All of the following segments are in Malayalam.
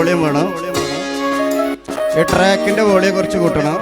വോളിയം വേണം. ഈ ട്രാക്കിന്റെ വോളിയം കുറച്ച് കൂട്ടണം.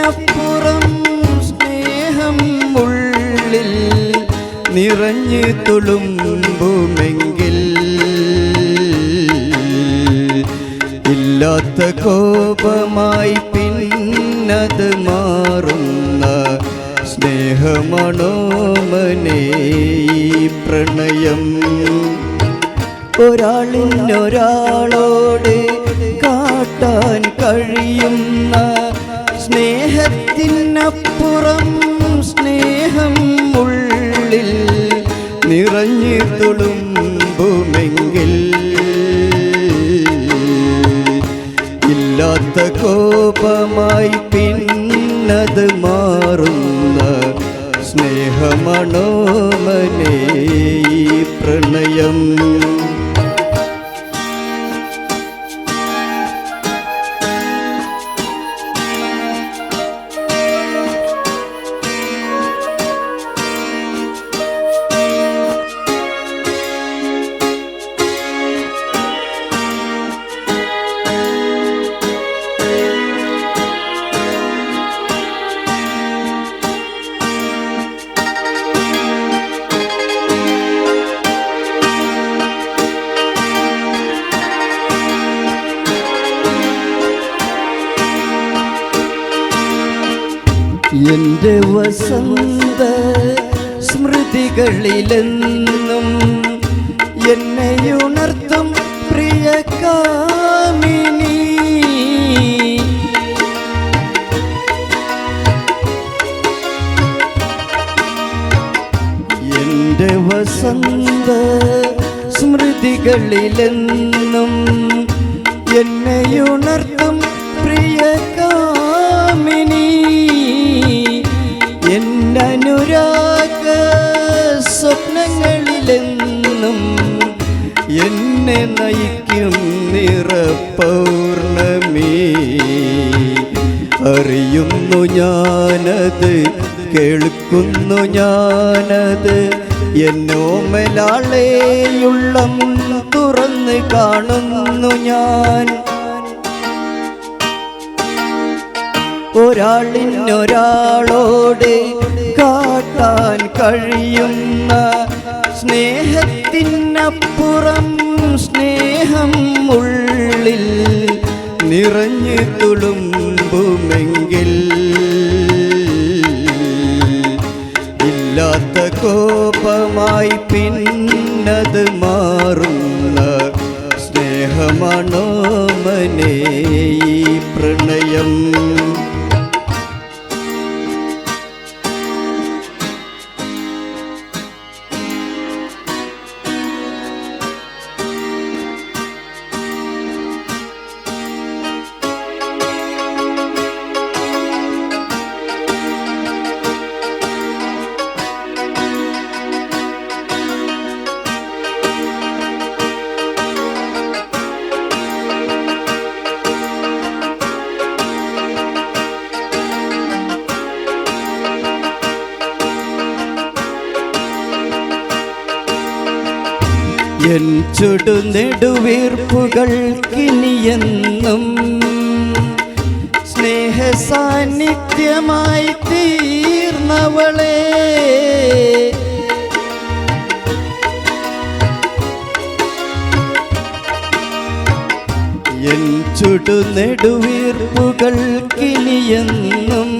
സ്നേഹത്തിനപ്പുറം സ്നേഹം ഉള്ളിൽ നിറഞ്ഞു തുളുമ്പുമെങ്കിൽ ഇല്ലാത്ത കോപമായി പിന്നത് മാറുന്ന സ്നേഹമണോമനേ പ്രണയം? ഒരാളിനൊരാളോട് കാട്ടാൻ കഴിയുന്ന സ്നേഹത്തിനപ്പുറം സ്നേഹം ഉള്ളിൽ നിറഞ്ഞു തുളുമ്പുമെങ്കിൽ ഇല്ലാത്ത കോപമായി പിന്നത് മാറുന്ന സ്നേഹമണോമനേ പ്രണയം. വസന്ത സ്മൃതികളിലെന്നും എന്നെയുണർത്തും പ്രിയ കാമിനി. എന്റെ വസന്ത സ്മൃതികളിലെന്നും എന്നെയുണർത്തും സ്വപ്നങ്ങളിലെന്നും എന്നെ നയിക്കും നിറപൗർണമി. അറിയുന്നു ഞാനത് കേൾക്കുന്നു ഞാനത്. എന്നോമലാളെയുള്ളം തുറന്ന് കാണുന്നു ഞാൻ. ഒരാളിനൊരാളോട് കാട്ടാൻ കഴിയുന്ന സ്നേഹത്തിനപ്പുറം സ്നേഹം ഉള്ളിൽ നിറഞ്ഞു തുളുമ്പുമെങ്കിൽ ഇല്ലാത്ത കോപമായി പിന്നത് മാറുന്ന സ്നേഹമാണോ മനേ പ്രണയം? ചുടുനെടുവീർപ്പുകൾക്കിനിയെന്നും സ്നേഹ സ്നേഹസാന്നിധ്യമായി തീർന്നവളെ എൻ ചുടുനെടുവീർപ്പുകൾക്കിനിയെന്നും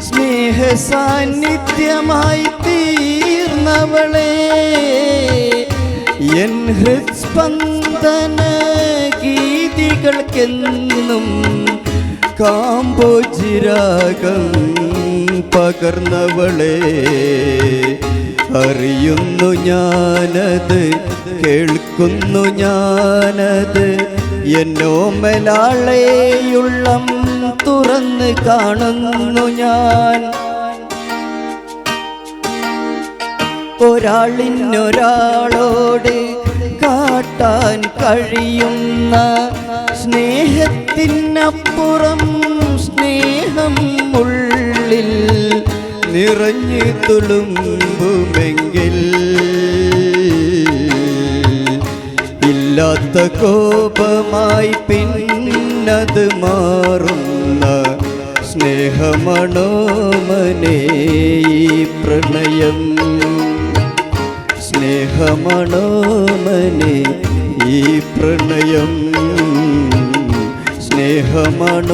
സ്നേഹ സ്നേഹസാന്നിധ്യമായി തീർന്നവളെ എൻ ഹൃസ്പന്ദന ഗീതികൾക്കെന്നും കാമ്പോജിരാഗം പകർന്നവളെ അറിയുന്നു ഞാനത് കേൾക്കുന്നു ഞാനത്. എന്നോമലാളെയുള്ളം തുറന്ന് കാണുന്നു ഞാൻ. ഒരാളിനൊരാളോട് കാട്ടാൻ കഴിയുന്ന സ്നേഹത്തിനപ്പുറം സ്നേഹം ഉള്ളിൽ നിറഞ്ഞു തുളുമ്പുമെങ്കിൽ ഇല്ലാത്ത കോപമായി പിന്നത് മാറുന്ന സ്നേഹമണോമനേ പ്രണയം. സ്നേഹമാണോ മനെ ഈ പ്രണയം. സ്നേഹമണോമനെ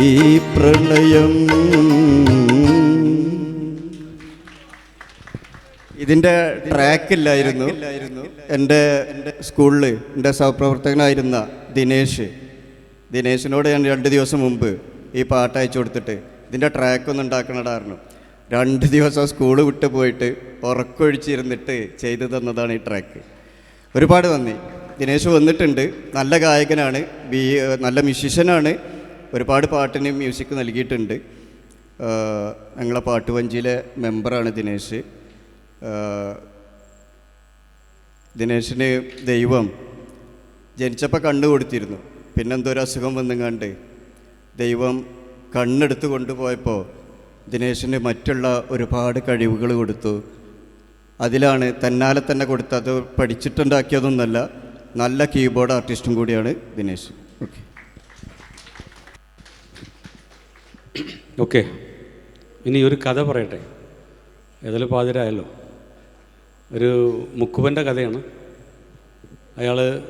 ഈ പ്രണയം. ഇതിന്റെ ട്രാക്കില്ലായിരുന്നു എന്റെ സ്കൂളിൽ എന്റെ സഹപ്രവർത്തകനായിരുന്ന ദിനേശ്. ദിനേശിനോട് ഞാൻ രണ്ട് ദിവസം മുമ്പ് ഈ പാട്ട് അയച്ചു കൊടുത്തിട്ട് ഇതിന്റെ ട്രാക്കൊന്നും ഉണ്ടാക്കണടായിരുന്നു രണ്ട് ദിവസം സ്കൂൾ വിട്ട് പോയിട്ട് ഉറക്കൊഴിച്ചിരുന്നിട്ട് ചെയ്തു തന്നതാണ് ഈ ട്രാക്ക് ഒരുപാട് നന്ദി. ദിനേശ് വന്നിട്ടുണ്ട്. നല്ല ഗായകനാണ്. ബി നല്ല മ്യൂസിഷ്യനാണ് ഒരുപാട് പാട്ടിന് മ്യൂസിക് നൽകിയിട്ടുണ്ട്. ഞങ്ങളെ പാട്ടുവഞ്ചിയിലെ മെമ്പറാണ് ദിനേശ്. ദിനേശിന് ദൈവം ജനിച്ചപ്പോൾ കണ്ണ് കൊടുത്തിരുന്നു. പിന്നെന്തോ ഒരു അസുഖം വന്നുങ്ങാണ്ട് ദൈവം കണ്ണെടുത്ത് കൊണ്ടുപോയപ്പോൾ ദിനേശിന് മറ്റുള്ള ഒരുപാട് കഴിവുകൾ കൊടുത്തു. അതിലാണ് തന്നാലെ തന്നെ കൊടുത്ത് അത് പഠിച്ചിട്ടുണ്ടാക്കിയതൊന്നല്ല നല്ല കീബോർഡ് ആർട്ടിസ്റ്റും കൂടിയാണ് ദിനേശ്. ഓക്കെ. ഓക്കെ. ഇനി ഒരു കഥ പറയട്ടെ. ഏതായാലും പാതിരായല്ലോ. ഒരു മുക്കുവന്റെ കഥയാണ്. അയാൾ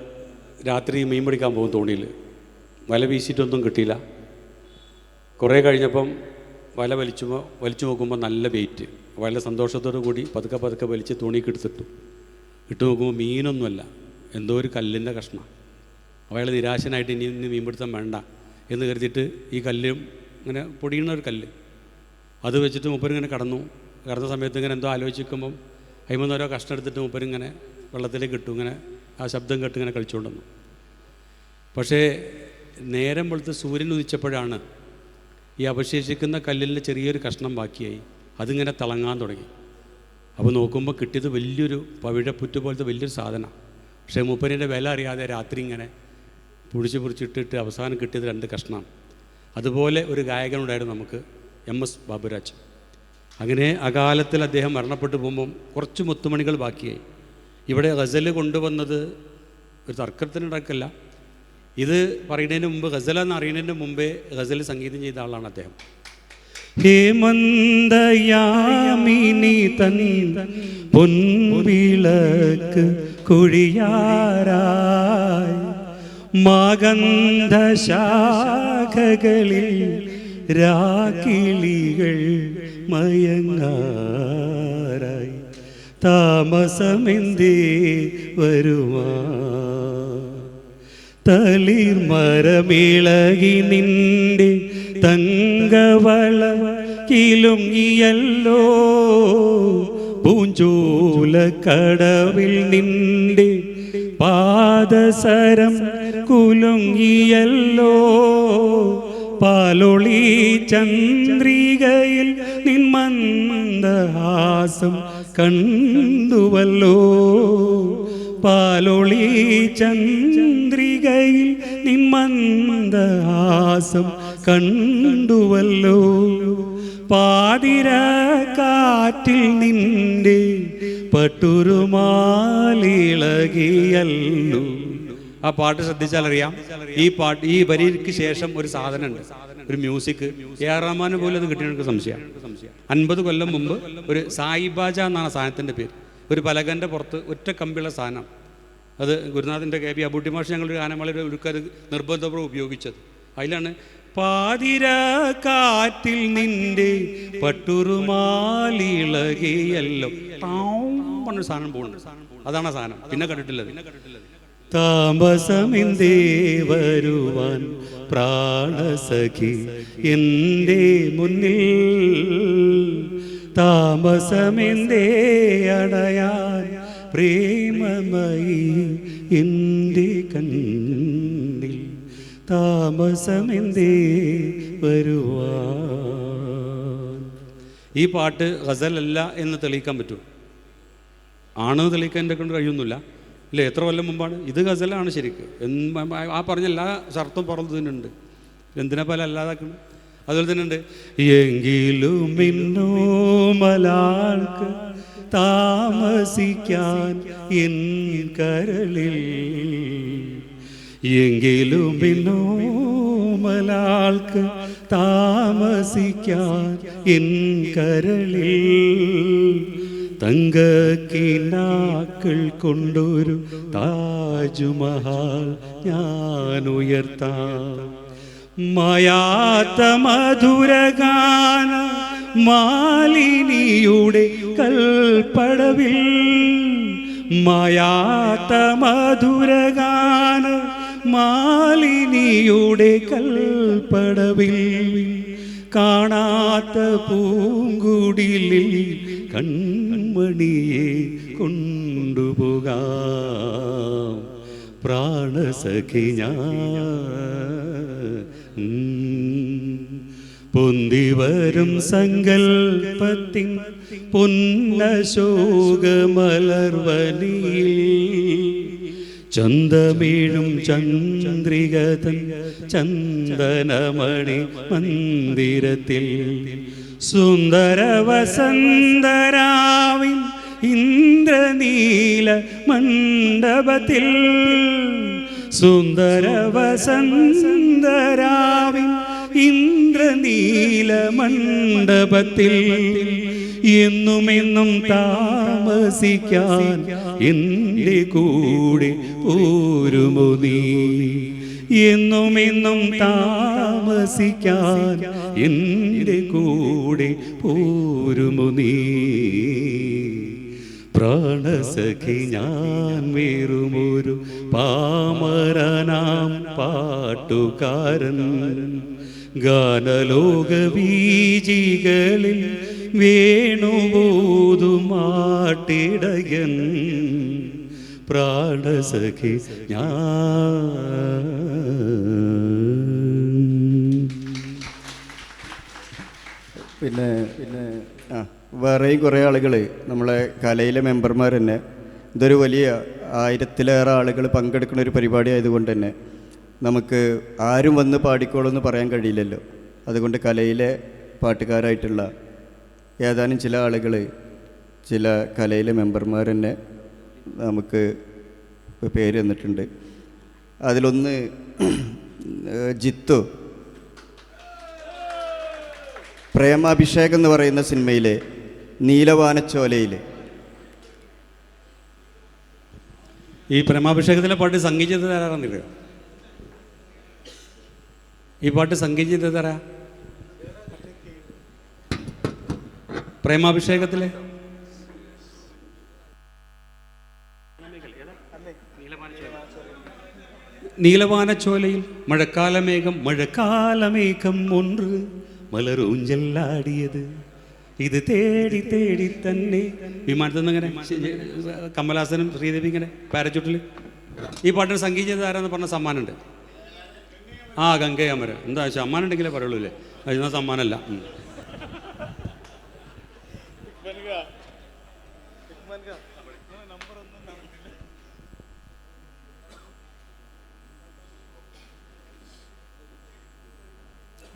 രാത്രി മീൻ പിടിക്കാൻ പോകും തോണിയിൽ. വല വീശിയിട്ടൊന്നും കിട്ടിയില്ല. കുറേ കഴിഞ്ഞപ്പം വല വലിച്ചുമ്പോൾ വലിച്ചു നോക്കുമ്പോൾ നല്ല വെയിറ്റ് വളരെ സന്തോഷത്തോടു കൂടി പതുക്കെ പതുക്കെ വലിച്ച് തുണിക്ക് എടുത്തിട്ടു. ഇട്ട് നോക്കുമ്പോൾ മീനൊന്നുമല്ല എന്തോ ഒരു കല്ലിന്റെ കഷ്ണം. അയാൾ നിരാശനായിട്ട് ഇനി ഇനി മീൻപിടുത്തം വേണ്ട എന്ന് കരുതിയിട്ട് ഈ കല്ലും ഇങ്ങനെ പൊടിയുന്ന ഒരു കല്ല്. അത് വെച്ചിട്ട് മൂപ്പരിങ്ങനെ കടന്നു. കടന്ന സമയത്ത് ഇങ്ങനെ എന്തോ ആലോചിക്കുമ്പം അതിമന്ന് ഓരോ കഷ്ണം എടുത്തിട്ട് മൂപ്പരിങ്ങനെ വെള്ളത്തിലേക്ക് ഇട്ടു. ഇങ്ങനെ ആ ശബ്ദം കേട്ട് ഇങ്ങനെ കളിച്ചുകൊണ്ടെന്നു പക്ഷേ നേരം വെളുത്ത് സൂര്യൻ ഉദിച്ചപ്പോഴാണ് ഈ അവശേഷിക്കുന്ന കല്ലിന്റെ ചെറിയൊരു കഷ്ണം ബാക്കിയായി. അതിങ്ങനെ തിളങ്ങാൻ തുടങ്ങി. അപ്പോൾ നോക്കുമ്പോൾ കിട്ടിയത് വലിയൊരു പവിഴപ്പുറ്റ് പോലത്തെ വലിയൊരു സാധനം. പക്ഷേ മൂപ്പരിന്റെ വില അറിയാതെ രാത്രി ഇങ്ങനെ പൊടിച്ച് പൊടിച്ചിട്ടിട്ട് അവസാനം കിട്ടിയത് രണ്ട് കഷ്ണമാണ് അതുപോലെ ഒരു ഗായകനുണ്ടായിരുന്നു നമുക്ക് എം എസ് ബാബുരാജ്. അങ്ങനെ അകാലത്തിൽ അദ്ദേഹം മരണപ്പെട്ടു പോകുമ്പം കുറച്ച് മുത്തുമണികൾ ബാക്കിയായി. ഇവിടെ ഗസൽ കൊണ്ടുവന്നത് ഒരു തർക്കത്തിനിടക്കല്ല ഇത് പറയുന്നതിന് മുമ്പ് ഗസൽ എന്ന് അറിയുന്നതിന് മുമ്പേ ഗസൽ സംഗീതം ചെയ്ത ആളാണ് അദ്ദേഹം. ഹേമന്തയാമിനി തൻ പൊൻവിളക്ക് കുഴിയാരായി മകന്ധശാഖകളിൽ രാക്കിളികൾ മയങ്ങാറായി. താമസമെന്തേ വരുമാ തളിർമരമിളകി നിന്റെ തങ്കവള കിലുങ്ങിയല്ലോ കടവിൽ നിന്റെ പാദസരം കുലുങ്ങിയല്ലോ. പാലൊളി ചന്ദ്രികയിൽ നിന്മന്ദഹാസം കണ്ടുവല്ലോ. പാലൊളി ചന്ദ്രികയിൽ നിന്മന്ദഹാസം കണ്ടുവല്ലോ. പാതിര കാറ്റിൽ നിന്റെ പട്ടുരുമാലിളകിയല്ലോ. ആ പാട്ട് ശ്രദ്ധിച്ചാൽ അറിയാം ഈ പാട്ട് ഈ വരിക്ക് ശേഷം ഒരു സാധനമുണ്ട്. ഒരു മ്യൂസിക് എ ആർ റഹ്മാന് പോലും അത് കിട്ടിയ സംശയം അൻപത് കൊല്ലം മുമ്പ് ഒരു സായിബാജ എന്നാണ് സാധനത്തിന്റെ പേര്. ഒരു പലകന്റെ പുറത്ത് ഒറ്റ കമ്പിയുള്ള സാധനം. അത് ഗുരുനാഥന്റെ കെ പി അബൂട്ടി ഞങ്ങളൊരു ഗാനമേളയുടെ ഒരുക്കത് നിർബന്ധപൂർവം ഉപയോഗിച്ചത്. അതിലാണ് പാതിര കാറ്റിൽ നിന്റെ പട്ടുറുമാലിളകിയല്ലോ. പറഞ്ഞ സാധനം പോകുന്നുണ്ട് അതാണ് സാധനം. പിന്നെ കണ്ടിട്ടില്ല. താമസമെന്തേ വരുവാൻ പ്രാണസഖി എന്റെ മുന്നിൽ? താമസമെന്തേ അടയാൻ പ്രേമമയി എന്റെ കണ്ണിൽ താമസമെന്തേ വരുവാൻ. ഈ പാട്ട് ഗസലല്ല എന്ന് തെളിയിക്കാൻ പറ്റുമോ? ആണ് തെളിയിക്കാൻ എന്റെ കൊണ്ട് കഴിയുന്നില്ല. ഇല്ല എത്ര കൊല്ലം മുമ്പാണ്? ഇത് ഗസലാണ് ശരിക്കും. ആ പറഞ്ഞ എല്ലാ ഷർത്തും പറഞ്ഞതിനുണ്ട് എന്തിനാ പോലെ അല്ലാതാക്കണം? അതുപോലെ തന്നെ ഉണ്ട്. എങ്കിലും ഇന്നോ മലാൾക്ക് താമസിക്കാൻ എൻ കരളിൽ. എങ്കിലും ഇന്നോ മലാൾക്ക് താമസിക്കാൻ എൻ കരളിൽ. തങ്കക്കിനാക്കൾ കൊണ്ടൊരു താജുമഹാൽ ഞാൻ ഉയർത്താം. മായാത്ത മധുരഗാന മാലിനിയുടെ കൽപ്പടവിൽ. മയാത്ത മധുരഗാന മാലിനിയുടെ കൽപ്പടവിൽ. കാണാത്ത പൂങ്കുടിലിൽ കൺമണിയെ കൊണ്ടുപോകാം. പ്രാണസഖി പൊന്തിവരും സങ്കൽപ്പത്തിൻ പൊന്നശോകമലർവനിയിൽ. ചന്തമീഴും ചന്ദ്രികതൻ ചന്ദനമണി മന്ദിരത്തിൽ. സുന്ദര വസന്തരാവിൻ ഇന്ദ്രനീല മണ്ഡപത്തിൽ. സുന്ദര ഇന്ദ്രനീല മണ്ഡപത്തിൽ എന്നുമെന്നും താമസിക്കാൻ എന്റെ കൂടെ പോരുമോ നീ? എന്നുമെന്നും താമസിക്കാൻ എന്റെ കൂടെ പോരുമോ നീ? പ്രാണസഖി ഞാൻ വേറുമൊരു പാമരനാം പാട്ടുകാരൻ. ഗാനലോക വീജികളിൽ വേണുപോതുമാട്ടിടയൻ പ്രാണസഖി ഞാൻ പിന്നെ പിന്നെ വേറെയും കുറേ ആളുകൾ നമ്മളെ കലയിലെ മെമ്പർമാർ തന്നെ. ഇതൊരു വലിയ ആയിരത്തിലേറെ ആളുകൾ പങ്കെടുക്കുന്ന ഒരു പരിപാടി ആയതുകൊണ്ട് തന്നെ നമുക്ക് ആരും വന്ന് പാടിക്കോളെന്ന് പറയാൻ കഴിയില്ലല്ലോ. അതുകൊണ്ട് കലയിലെ പാട്ടുകാരായിട്ടുള്ള ഏതാനും ചില ആളുകൾ ചില കലയിലെ മെമ്പർമാർ തന്നെ നമുക്ക് പേര് തന്നിട്ടുണ്ട്. അതിലൊന്ന് ജിത്തു. പ്രേമാഭിഷേകം എന്ന് പറയുന്ന സിനിമയിലെ നീലവാനച്ചോലയിൽ. ഈ പ്രേമാഭിഷേകത്തിലെ പാട്ട് സംഗീതം തരാറെന്നറിയോ ഈ പാട്ട് സംഗീതത്തിൽ തരാ പ്രേമാഭിഷേകത്തിലെ? നീലവാനച്ചോലയിൽ. മഴക്കാലമേഘം മഴക്കാലമേഘം ഒന്ന് മലറൂഞ്ചല്ലാടിയത് ഇത് തേടി തേടി തന്നെ. വിമാനത്തിൽ നിന്ന് ഇങ്ങനെ കമലഹാസനും ശ്രീദേവി ഇങ്ങനെ പാരച്ചൂട്ടിൽ ഈ പാട്ടിന് സംഗീത ആരാന്ന് പറഞ്ഞ സമ്മാനമുണ്ട്. ആ ഗംഗയമര എന്താ സമ്മാനം ഉണ്ടെങ്കിലേ പറയുള്ളൂ അല്ലേ അതിന് സമ്മാനമല്ല.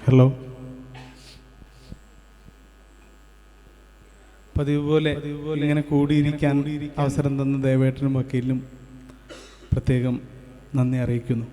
ഹലോ പതിവ് പോലെ ഇങ്ങനെ കൂടിയിരിക്കാൻ അവസരം തന്ന ദേവേട്ടനും വക്കീലിനും പ്രത്യേകം നന്ദി അറിയിക്കുന്നു.